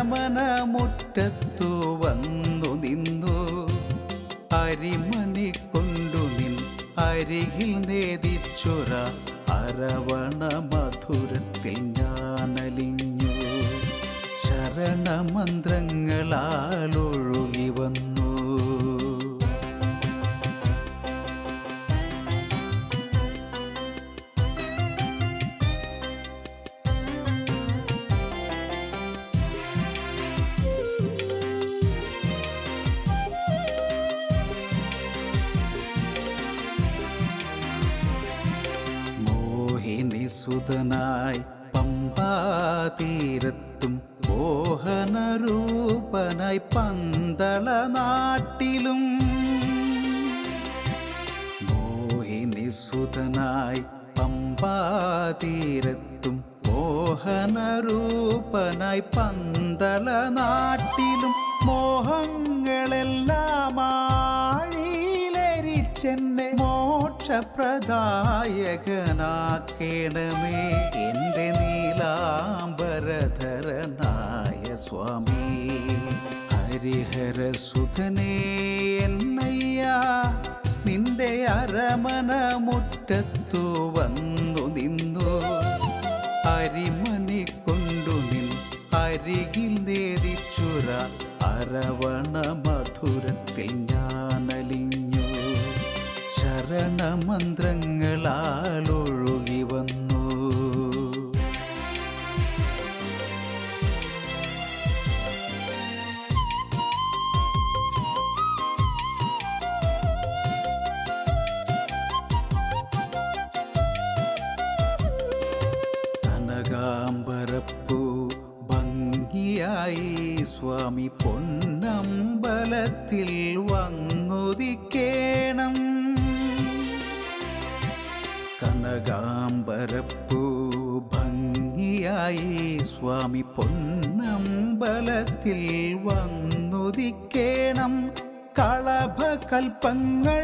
അരമന മുറ്റത്തു വന്നു നിന്നു. അരിമണി കൊണ്ടു നിൻ അരികിൽ നേതിച്ചുറ അരവണ മധുരത്തിൽ ഞാനലിഞ്ഞു. ശരണമന്ത്രങ്ങളാലൊഴുകി വന്നു. സുതനായി പമ്പാതീരത്തും മോഹനരൂപനായി പന്തള നാട്ടിലും. മോഹിനി സുതനായി പമ്പാതീരത്തും മോഹനരൂപനായി പന്തള നാട്ടിലും. മോഹങ്ങളെല്ലാം മോക്ഷപ്രദായകനാക്കേണമേ. എന്റെ നീലാംബരധരനായ സ്വാമി. ഹരിഹരസുതനേ എന്നയ്യ. നിന്റെ അരമന മുറ്റത്തു വന്നു നിന്നു. അരിമണി കൊണ്ടു നിൻ അരികിൽ നേരിച്ചുര അരവണ മധുരത്തിൽ ഞാനലിഞ്ഞു ശരണമന്ത്രങ്ങളാലൊഴുകി വന്നു. സ്വാമി പൊന്നമ്പലത്തിൽ വന്നുദിക്കേണം കനകാംബരപ്പൂ ഭംഗിയായി സ്വാമി പൊന്നമ്പലത്തിൽ വന്നുദിക്കേണം. കളഭകൽപ്പങ്ങൾ